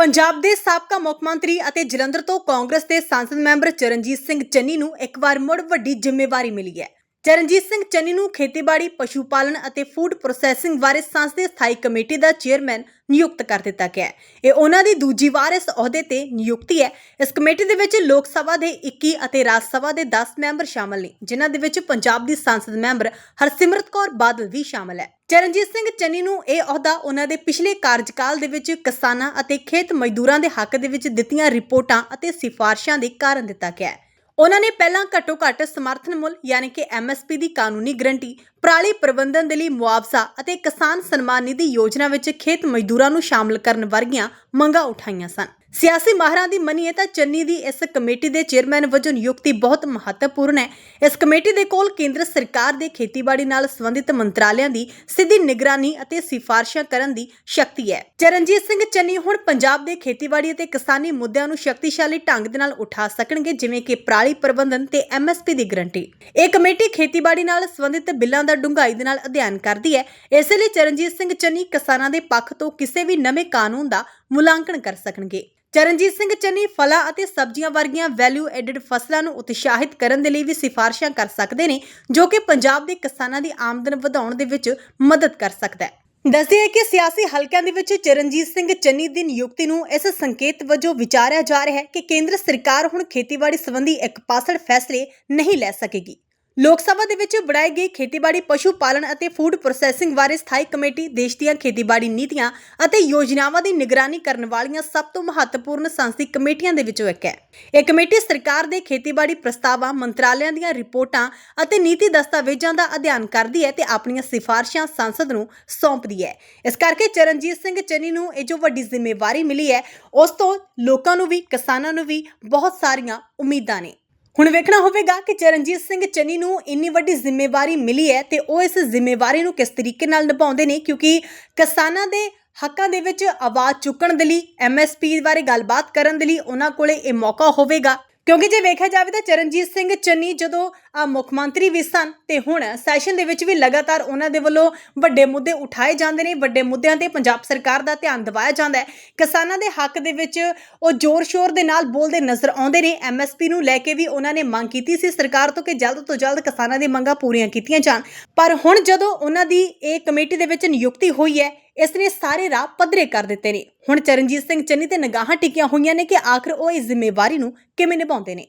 ਪੰਜਾਬ ਦੇ ਸਾਬਕਾ ਮੁੱਖ ਮੰਤਰੀ ਅਤੇ ਜਲੰਧਰ ਤੋਂ ਕਾਂਗਰਸ ਦੇ ਸੰਸਦ ਮੈਂਬਰ ਚਰਨਜੀਤ ਸਿੰਘ ਚੰਨੀ ਨੂੰ ਇੱਕ ਵਾਰ ਮੁੜ ਵੱਡੀ ਜ਼ਿੰਮੇਵਾਰੀ ਮਿਲੀ ਹੈ। ਚਰਨਜੀਤ ਸਿੰਘ ਚੰਨੀ ਨੂੰ ਖੇਤੀਬਾੜੀ ਪਸ਼ੂ ਪਾਲਣ ਅਤੇ ਫੂਡ ਪ੍ਰੋਸੈਸਿੰਗ ਬਾਰੇ ਸੰਸਦ ਸਥਾਈ ਕਮੇਟੀ ਦਾ ਚੇਅਰਮੈਨ ਨਿਯੁਕਤ ਕਰ ਦਿੱਤਾ ਗਿਆ ਹੈ। ਇਹ ਉਹਨਾਂ ਦੀ ਦੂਜੀ ਵਾਰ ਇਸ ਅਹੁਦੇ ਤੇ ਨਿਯੁਕਤੀ ਹੈ। ਇਸ ਕਮੇਟੀ ਦੇ ਵਿੱਚ ਲੋਕ ਸਭਾ ਦੇ 21 ਅਤੇ ਰਾਜ ਸਭਾ ਦੇ 10 ਮੈਂਬਰ ਸ਼ਾਮਲ ਨੇ, ਜਿਨ੍ਹਾਂ ਦੇ ਵਿੱਚ ਪੰਜਾਬ ਦੀ ਸੰਸਦ ਮੈਂਬਰ ਹਰਸਿਮਰਤ ਕੌਰ ਬਾਦਲ ਵੀ ਸ਼ਾਮਲ ਹੈ। ਚਰਨਜੀਤ ਸਿੰਘ ਚੰਨੀ ਨੂੰ ਇਹ ਅਹੁਦਾ ਉਹਨਾਂ ਦੇ ਪਿਛਲੇ ਕਾਰਜਕਾਲ ਦੇ ਵਿੱਚ ਕਿਸਾਨਾਂ ਅਤੇ ਖੇਤ ਮਜ਼ਦੂਰਾਂ ਦੇ ਹੱਕ ਦੇ ਵਿੱਚ ਦਿੱਤੀਆਂ ਰਿਪੋਰਟਾਂ ਅਤੇ ਸਿਫਾਰਸ਼ਾਂ ਦੇ ਕਾਰਨ ਦਿੱਤਾ ਗਿਆ ਹੈ। ਉਹਨਾਂ ਨੇ ਪਹਿਲਾਂ ਘੱਟੋ ਘੱਟ ਸਮਰਥਨ ਮੁੱਲ, ਯਾਨੀ ਕਿ ਐਮਐਸਪੀ ਦੀ ਕਾਨੂੰਨੀ ਗਰੰਟੀ, ਪਰਾਲੀ ਪ੍ਰਬੰਧਨ ਦੇ ਲਈ ਮੁਆਵਜ਼ਾ ਅਤੇ ਕਿਸਾਨ ਸਨਮਾਨ ਨਿਧੀ ਯੋਜਨਾ ਵਿੱਚ ਖੇਤ ਮਜ਼ਦੂਰਾਂ ਨੂੰ ਸ਼ਾਮਲ ਕਰਨ ਵਰਗੀਆਂ ਮੰਗਾਂ ਉਠਾਈਆਂ ਸਨ। ਸਿਆਸੀ ਮਾਹਰਾਂ ਦੀ ਮੰਨੀਏ ਤਾਂ ਚੰਨੀ ਦੀ ਇਸ ਕਮੇਟੀ ਦੇ ਚੇਅਰਮੈਨ ਵਜੋਂ ਨਿਯੁਕਤੀ ਬਹੁਤ ਮਹੱਤਵਪੂਰਨ ਹੈ। ਇਸ ਕਮੇਟੀ ਦੇ ਕੋਲ ਕੇਂਦਰ ਸਰਕਾਰ ਦੇ ਖੇਤੀਬਾੜੀ ਨਾਲ ਸੰਬੰਧਿਤ ਮੰਤਰਾਲਿਆਂ ਦੀ ਸਿੱਧੀ ਨਿਗਰਾਨੀ ਅਤੇ ਸਿਫਾਰਸ਼ਾਂ ਕਰਨ ਦੀ ਸ਼ਕਤੀ ਹੈ। ਚਰਨਜੀਤ ਸਿੰਘ ਚੰਨੀ ਹੁਣ ਪੰਜਾਬ ਦੇ ਖੇਤੀਬਾੜੀ ਅਤੇ ਕਿਸਾਨੀ ਮੁੱਦਿਆਂ ਨੂੰ ਸ਼ਕਤੀਸ਼ਾਲੀ ਢੰਗ ਦੇ ਨਾਲ ਉਠਾ ਸਕਣਗੇ, ਜਿਵੇਂ ਕਿ ਪਰਾਲੀ ਪ੍ਰਬੰਧਨ ਤੇ ਐਮਐਸਪੀ ਦੀ ਗਰੰਟੀ। ਇਹ ਕਮੇਟੀ ਖੇਤੀਬਾੜੀ ਨਾਲ ਸੰਬੰਧਿਤ ਬਿੱਲਾਂ ਦਾ ਡੂੰਘਾਈ ਦੇ ਨਾਲ ਅਧਿਐਨ ਕਰਦੀ ਹੈ। ਇਸੇ ਲਈ ਚਰਨਜੀਤ ਸਿੰਘ ਚੰਨੀ ਕਿਸਾਨਾਂ ਦੇ ਪੱਖ ਤੋਂ ਕਿਸੇ ਵੀ ਨਵੇਂ ਕਾਨੂੰਨ ਦਾ ਮੁਲਾਂਕਣ ਕਰ ਸਕਣਗੇ। ਚਰਨਜੀਤ ਸਿੰਘ ਚੰਨੀ ਫਲਾਂ ਅਤੇ ਸਬਜ਼ੀਆਂ ਵਰਗੀਆਂ ਵੈਲਿਊ ਐਡਡ ਫਸਲਾਂ ਨੂੰ ਉਤਸ਼ਾਹਿਤ ਕਰਨ ਦੇ ਲਈ ਵੀ ਸਿਫਾਰਸ਼ਾਂ ਕਰ ਸਕਦੇ ਨੇ, ਜੋ ਕਿ ਪੰਜਾਬ ਦੇ ਕਿਸਾਨਾਂ ਦੀ ਆਮਦਨ ਵਧਾਉਣ ਦੇ ਵਿੱਚ ਮਦਦ ਕਰ ਸਕਦਾ ਹੈ। ਦੱਸਦੇ ਹੈ ਕਿ ਸਿਆਸੀ ਹਲਕਿਆਂ ਦੇ ਵਿੱਚ ਚਰਨਜੀਤ ਸਿੰਘ ਚੰਨੀ ਦੀ ਨਿਯੁਕਤੀ ਨੂੰ ਇਸ ਸੰਕੇਤ ਵਜੋਂ ਵਿਚਾਰਿਆ ਜਾ ਰਿਹਾ ਹੈ ਕਿ ਕੇਂਦਰ ਸਰਕਾਰ ਹੁਣ ਖੇਤੀਬਾੜੀ ਸੰਬੰਧੀ ਇੱਕ ਪਾਸੜ ਫੈਸਲੇ ਨਹੀਂ ਲੈ ਸਕੇਗੀ। ਲੋਕ ਸਭਾ ਦੇ ਵਿੱਚ ਬਣਾਈ ਗਈ ਖੇਤੀਬਾੜੀ, ਪਸ਼ੂ ਪਾਲਣ ਅਤੇ ਫੂਡ ਪ੍ਰੋਸੈਸਿੰਗ ਬਾਰੇ ਸਥਾਈ ਕਮੇਟੀ, ਦੇਸ਼ ਦੀਆਂ ਖੇਤੀਬਾੜੀ ਨੀਤੀਆਂ ਅਤੇ ਯੋਜਨਾਵਾਂ ਦੀ ਨਿਗਰਾਨੀ ਕਰਨ ਵਾਲੀਆਂ ਸਭ ਤੋਂ ਮਹੱਤਵਪੂਰਨ ਸੰਸਦੀ ਕਮੇਟੀਆਂ ਦੇ ਵਿੱਚੋਂ ਇੱਕ ਹੈ। ਇਹ ਕਮੇਟੀ ਸਰਕਾਰ ਦੇ ਖੇਤੀਬਾੜੀ ਪ੍ਰਸਤਾਵਾਂ, ਮੰਤਰਾਲਿਆਂ ਦੀਆਂ ਰਿਪੋਰਟਾਂ ਅਤੇ ਨੀਤੀ ਦਸਤਾਵੇਜ਼ਾਂ ਦਾ ਅਧਿਐਨ ਕਰਦੀ ਹੈ ਤੇ ਆਪਣੀਆਂ ਸਿਫਾਰਸ਼ਾਂ ਸੰਸਦ ਨੂੰ ਸੌਂਪਦੀ ਹੈ। ਇਸ ਕਰਕੇ ਚਰਨਜੀਤ ਸਿੰਘ ਚੰਨੀ ਨੂੰ ਇਹ ਜੋ ਵੱਡੀ ਜ਼ਿੰਮੇਵਾਰੀ ਮਿਲੀ ਹੈ, ਉਸ ਤੋਂ ਲੋਕਾਂ ਨੂੰ ਵੀ, ਕਿਸਾਨਾਂ ਨੂੰ ਵੀ ਬਹੁਤ ਸਾਰੀਆਂ ਉਮੀਦਾਂ ਨੇ। ਹੁਣ ਵੇਖਣਾ ਹੋਵੇਗਾ ਕਿ ਚਰਨਜੀਤ ਸਿੰਘ ਚੰਨੀ ਨੂੰ ਇੰਨੀ ਵੱਡੀ ਜ਼ਿੰਮੇਵਾਰੀ ਮਿਲੀ ਹੈ ਤੇ ਉਹ ਇਸ ਜ਼ਿੰਮੇਵਾਰੀ ਨੂੰ ਕਿਸ ਤਰੀਕੇ ਨਾਲ ਨਿਭਾਉਂਦੇ ਨੇ, ਕਿਉਂਕਿ ਕਿਸਾਨਾਂ ਦੇ ਹੱਕਾਂ ਦੇ ਵਿੱਚ ਆਵਾਜ਼ ਚੁੱਕਣ ਦੇ ਲਈ ਐਮਐਸਪੀ ਬਾਰੇ ਗੱਲਬਾਤ ਕਰਨ ਦੇ ਲਈ ਉਹਨਾਂ ਕੋਲੇ ਇਹ ਮੌਕਾ ਹੋਵੇਗਾ ਕਿਉਂਕਿ ਜੇ ਵੇਖਿਆ ਜਾਵੇ ਤਾਂ ਚਰਨਜੀਤ ਸਿੰਘ ਚੰਨੀ ਜਦੋਂ ਮੁੱਖ ਮੰਤਰੀ ਵੀ ਸਨ ਤੇ ਹੁਣ ਸੈਸ਼ਨ ਦੇ ਵਿੱਚ ਵੀ ਲਗਾਤਾਰ ਉਹਨਾਂ ਦੇ ਵੱਲੋਂ ਵੱਡੇ ਮੁੱਦੇ ਉਠਾਏ ਜਾਂਦੇ ਨੇ, ਵੱਡੇ ਮੁੱਦਿਆਂ ਤੇ ਪੰਜਾਬ ਸਰਕਾਰ ਦਾ ਧਿਆਨ ਦਿਵਾਇਆ ਜਾਂਦਾ ਹੈ। ਕਿਸਾਨਾਂ ਦੇ ਹੱਕ ਦੇ ਵਿੱਚ ਉਹ ਜ਼ੋਰ-ਸ਼ੋਰ ਦੇ ਨਾਲ ਬੋਲਦੇ ਨਜ਼ਰ ਆਉਂਦੇ ਨੇ। ਐਮਐਸਪੀ ਨੂੰ ਲੈ ਕੇ ਵੀ ਉਹਨਾਂ ਨੇ ਮੰਗ ਕੀਤੀ ਸੀ ਸਰਕਾਰ ਤੋਂ ਕਿ ਜਲਦ ਤੋਂ ਜਲਦ ਕਿਸਾਨਾਂ ਦੀ ਮੰਗਾਂ ਪੂਰੀਆਂ ਕੀਤੀਆਂ ਜਾਣ। ਪਰ ਹੁਣ ਜਦੋਂ ਉਹਨਾਂ ਦੀ ਇਹ ਕਮੇਟੀ ਦੇ ਵਿੱਚ ਨਿਯੁਕਤੀ ਹੋਈ ਹੈ ਇਸ ਨੇ ਸਾਰੇ ਰਾਹ ਪੱਧਰੇ ਕਰ ਦਿੱਤੇ ਨੇ। ਹੁਣ ਚਰਨਜੀਤ ਸਿੰਘ ਚੰਨੀ ਤੇ ਨਿਗਾਹਾਂ ਟਿਕੀਆਂ ਹੋਈਆਂ ਨੇ ਕਿ ਆਖਰ ਉਹ ਇਸ ਜ਼ਿੰਮੇਵਾਰੀ ਨੂੰ ਕਿਵੇਂ ਨਿਭਾਉਂਦੇ ਨੇ?